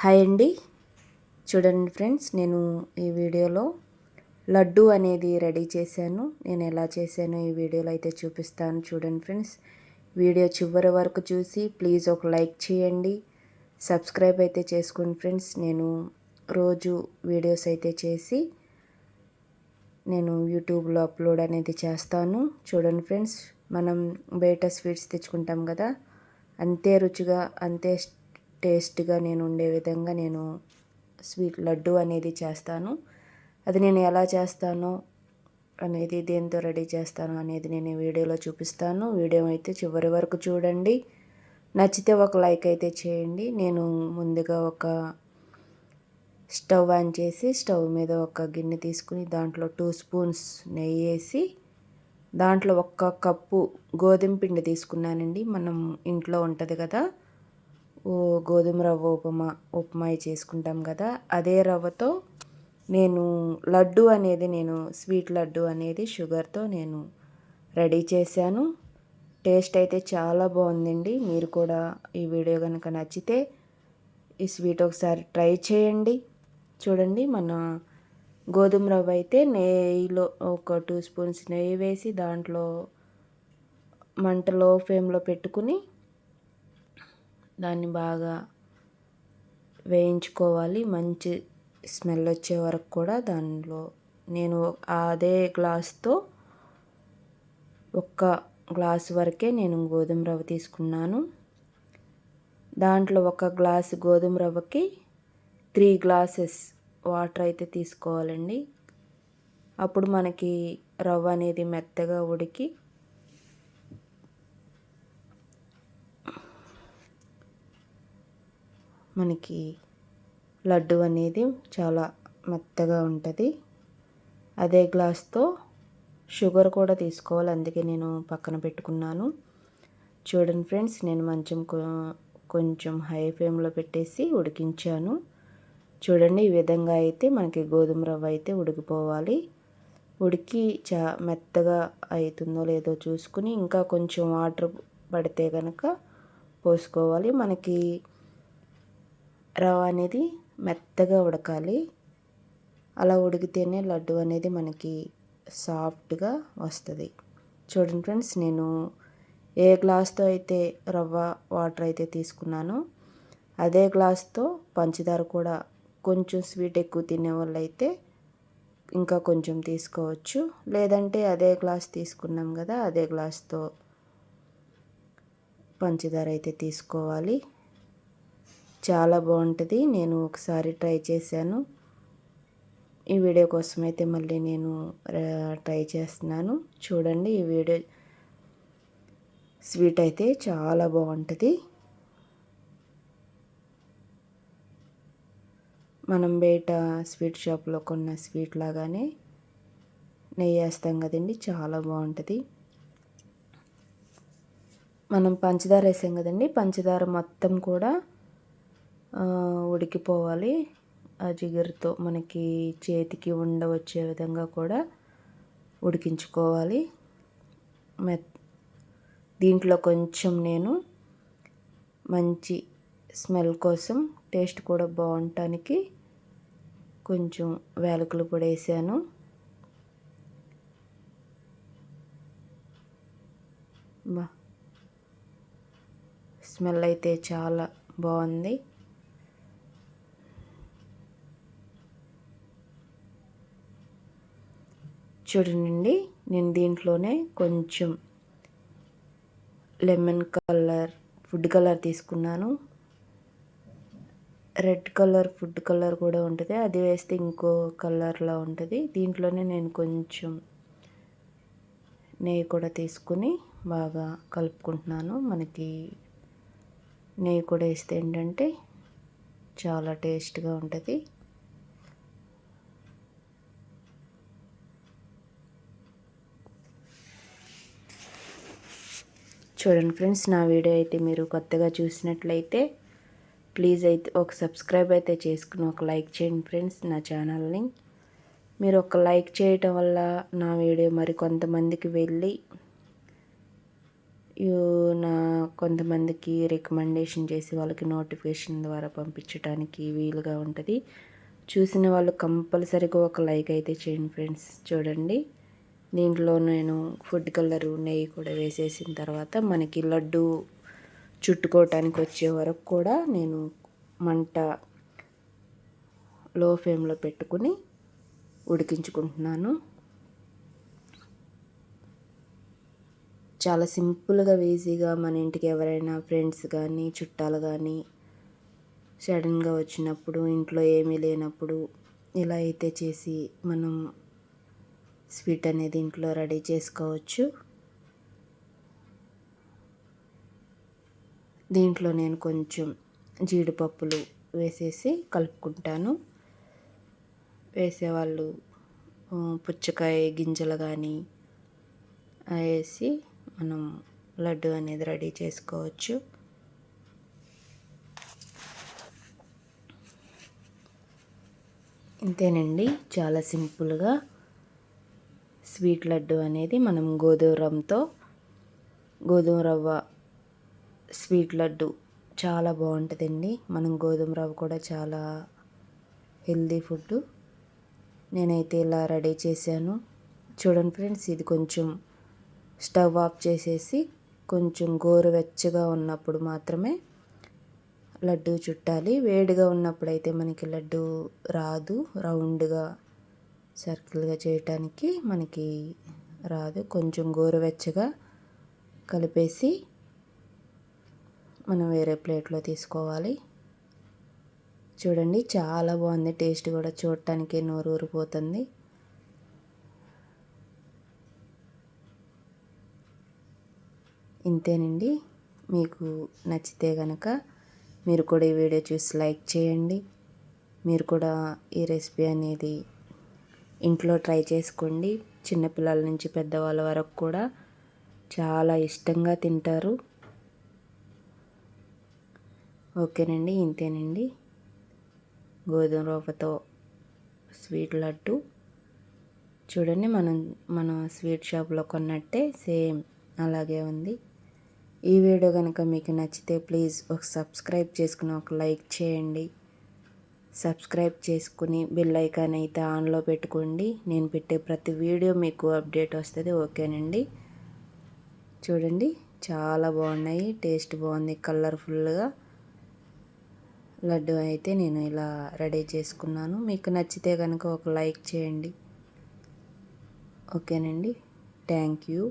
Hi అండి. చూడండి friends నేను ఈ వీడియోలో లడ్డు అనేది రెడీ చేశాను. నేను ఎలా చేశానో ఈ వీడియోలో అయితే చూపిస్తాను. చూడండి ఫ్రెండ్స్ వీడియో చివరి వరకు చూసి ప్లీజ్ ఒక లైక్ చేయండి. సబ్స్క్రైబ్ అయితే చేసుకోండి ఫ్రెండ్స్. నేను రోజు వీడియోస్ అయితే చేసి నేను యూట్యూబ్లో అప్లోడ్ అనేది చేస్తాను. చూడండి ఫ్రెండ్స్ మనం బయట స్వీట్స్ తెచ్చుకుంటాం కదా అంతే రుచిగా అంతే టేస్ట్గా నేను ఉండే విధంగా నేను స్వీట్ లడ్డు అనేది చేస్తాను. అది నేను ఎలా చేస్తానో అనేది దేంతో రెడీ చేస్తాను అనేది నేను ఈ వీడియోలో చూపిస్తాను. వీడియో అయితే చివరి వరకు చూడండి. నచ్చితే ఒక లైక్ అయితే చేయండి. నేను ముందుగా ఒక స్టవ్ ఆన్ చేసి స్టవ్ మీద ఒక గిన్నె తీసుకుని దాంట్లో టూ స్పూన్స్ నెయ్యి వేసి దాంట్లో ఒక్క కప్పు గోధుమ పిండి తీసుకున్నానండి. మనం ఇంట్లో ఉంటుంది కదా గోధుమ రవ్వ ఉప్మా ఉప్మా చేసుకుంటాం కదా. అదే రవ్వతో నేను లడ్డు అనేది నేను స్వీట్ లడ్డు అనేది షుగర్తో నేను రెడీ చేశాను. టేస్ట్ అయితే చాలా బాగుందండి. మీరు కూడా ఈ వీడియో కనుక నచ్చితే ఈ స్వీట్ ఒకసారి ట్రై చేయండి. చూడండి మన గోధుమ రవ్వ అయితే నెయ్యిలో ఒక టూ స్పూన్స్ నెయ్యి వేసి దాంట్లో మంట లో ఫ్లేమ్లో పెట్టుకుని దాన్ని బాగా వేయించుకోవాలి. మంచి స్మెల్ వచ్చే వరకు కూడా దానిలో నేను అదే గ్లాస్తో ఒక్క గ్లాస్ వరకే నేను గోధుమ రవ్వ తీసుకున్నాను. దాంట్లో ఒక గ్లాస్ గోధుమ రవ్వకి త్రీ గ్లాసెస్ వాటర్ అయితే తీసుకోవాలండి. అప్పుడు మనకి రవ్వ అనేది మెత్తగా ఉడికి మనకి లడ్డు అనేది చాలా మెత్తగా ఉంటుంది. అదే గ్లాస్తో షుగర్ కూడా తీసుకోవాలి అందుకే నేను పక్కన పెట్టుకున్నాను. చూడండి ఫ్రెండ్స్ నేను మంచం కొంచెం హై ఫ్లేమ్లో పెట్టేసి ఉడికించాను. చూడండి ఈ విధంగా అయితే మనకి గోధుమ రవ్వ అయితే ఉడికిపోవాలి. ఉడికి చా మెత్తగా అవుతుందో లేదో చూసుకుని ఇంకా కొంచెం వాటర్ పడితే కనుక పోసుకోవాలి. మనకి రవ్వ అనేది మెత్తగా ఉడకాలి. అలా ఉడికితేనే లడ్డు అనేది మనకి సాఫ్ట్గా వస్తుంది. చూడండి ఫ్రెండ్స్ నేను ఏ గ్లాస్తో అయితే రవ్వ వాటర్ అయితే తీసుకున్నానో అదే గ్లాస్తో పంచదార కూడా కొంచెం స్వీట్ ఎక్కువ తినే వాళ్ళు అయితే ఇంకా కొంచెం తీసుకోవచ్చు. లేదంటే అదే గ్లాస్ తీసుకున్నాం కదా అదే గ్లాస్తో పంచదార అయితే తీసుకోవాలి. చాలా బాగుంటుంది. నేను ఒకసారి ట్రై చేశాను. ఈ వీడియో కోసం అయితే మళ్ళీ నేను ట్రై చేస్తున్నాను. చూడండి ఈ వీడియో. స్వీట్ అయితే చాలా బాగుంటుంది. మనం బయట స్వీట్ షాప్లో కొన్న స్వీట్ లాగానే నెయ్యి వేస్తాం కదండి చాలా బాగుంటుంది. మనం పంచదార వేసాం కదండి పంచదార మొత్తం కూడా ఉడికిపోవాలి. ఆ జిగురుతో మనకి చేతికి ఉండ వచ్చే విధంగా కూడా ఉడికించుకోవాలి. మె దీంట్లో కొంచెం నేను మంచి స్మెల్ కోసం టేస్ట్ కూడా బాగుండటానికి కొంచెం వేలకులు కూడా వేసాను. బా స్మెల్ అయితే చాలా బాగుంది. చూడండి నేను దీంట్లోనే కొంచెం లెమన్ కలర్ ఫుడ్ కలర్ తీసుకున్నాను. రెడ్ కలర్ ఫుడ్ కలర్ కూడా ఉంటుంది. అది వేస్తే ఇంకో కలర్లో ఉంటుంది. దీంట్లోనే నేను కొంచెం నెయ్యి కూడా తీసుకుని బాగా కలుపుకుంటున్నాను. మనకి నెయ్యి కూడా వేస్తే ఏంటంటే చాలా టేస్ట్గా ఉంటుంది. చూడండి ఫ్రెండ్స్ నా వీడియో అయితే మీరు కొత్తగా చూసినట్లయితే ప్లీజ్ అయితే ఒక సబ్స్క్రైబ్ అయితే చేసుకుని ఒక లైక్ చేయండి ఫ్రెండ్స్ నా ఛానల్ని. మీరు ఒక లైక్ చేయటం వల్ల నా వీడియో మరి కొంతమందికి వెళ్ళి నా కొంతమందికి రికమెండేషన్ చేసి వాళ్ళకి నోటిఫికేషన్ ద్వారా పంపించడానికి వీలుగా ఉంటుంది. చూసిన వాళ్ళు కంపల్సరీగా ఒక లైక్ అయితే చేయండి ఫ్రెండ్స్ చూడండి. దీంట్లో నేను ఫుడ్ కలరు నెయ్యి కూడా వేసేసిన తర్వాత మనకి లడ్డు చుట్టుకోవటానికి వచ్చే వరకు కూడా నేను మంట లో ఫ్లేమ్లో పెట్టుకుని ఉడికించుకుంటున్నాను. చాలా సింపుల్గా ఈజీగా మన ఇంటికి ఎవరైనా ఫ్రెండ్స్ కానీ చుట్టాలు కానీ సడన్గా వచ్చినప్పుడు ఇంట్లో ఏమీ లేనప్పుడు ఇలా అయితే చేసి మనం స్వీట్ అనేది ఇంట్లో రెడీ చేసుకోవచ్చు. దీంట్లో నేను కొంచెం జీడిపప్పులు వేసేసి కలుపుకుంటాను. వేసేవాళ్ళు పుచ్చకాయ గింజలు కానీ వేసి మనం లడ్డు అనేది రెడీ చేసుకోవచ్చు. ఇంతేనండి. చాలా సింపుల్గా స్వీట్ లడ్డు అనేది మనం గోధుమ రవ్వతో గోధుమ రవ్వ స్వీట్ లడ్డు చాలా బాగుంటుందండి. మనం గోధుమ రవ్వ కూడా చాలా హెల్దీ ఫుడ్. నేనైతే ఇలా రెడీ చేశాను. చూడండి ఫ్రెండ్స్ ఇది కొంచెం స్టవ్ ఆఫ్ చేసేసి కొంచెం గోరువెచ్చగా ఉన్నప్పుడు మాత్రమే లడ్డు చుట్టాలి. వేడిగా ఉన్నప్పుడు అయితే మనకి లడ్డు రాదు. రౌండ్గా సర్కిల్గా చేయటానికి మనకి రాదు. కొంచెం గోరువెచ్చగా కలిపేసి మనం వేరే ప్లేట్లో తీసుకోవాలి. చూడండి చాలా బాగుంది. టేస్ట్ కూడా చూడటానికి నోరు ఊరిపోతుంది. ఇంతేనండి. మీకు నచ్చితే కనుక మీరు కూడా ఈ వీడియో చూసి లైక్ చేయండి. మీరు కూడా ఈ రెసిపీ అనేది ఇంట్లో ట్రై చేసుకోండి. చిన్నపిల్లల నుంచి పెద్దవాళ్ళ వరకు కూడా చాలా ఇష్టంగా తింటారు. ఓకేనండి ఇంతేనండి. గోధుమ రవ్వతో స్వీట్ లడ్డు. చూడండి మనం మన స్వీట్ షాప్లో కొన్నట్టే సేమ్ అలాగే ఉంది. ఈ వీడియో కనుక మీకు నచ్చితే ప్లీజ్ ఒక సబ్స్క్రైబ్ చేసుకుని ఒక లైక్ చేయండి. సబ్స్క్రైబ్ చేసుకుని బెల్ ఐకాన్ అయితే ఆన్లో పెట్టుకోండి. నేను పెట్టే ప్రతి వీడియో మీకు అప్డేట్ వస్తుంది. ఓకేనండి? చూడండి చాలా బాగున్నాయి. టేస్ట్ బాగుంది కలర్ఫుల్గా. లడ్డు అయితే నేను ఇలా రెడీ చేసుకున్నాను. మీకు నచ్చితే కనుక ఒక లైక్ చేయండి. ఓకేనండి? Thank you.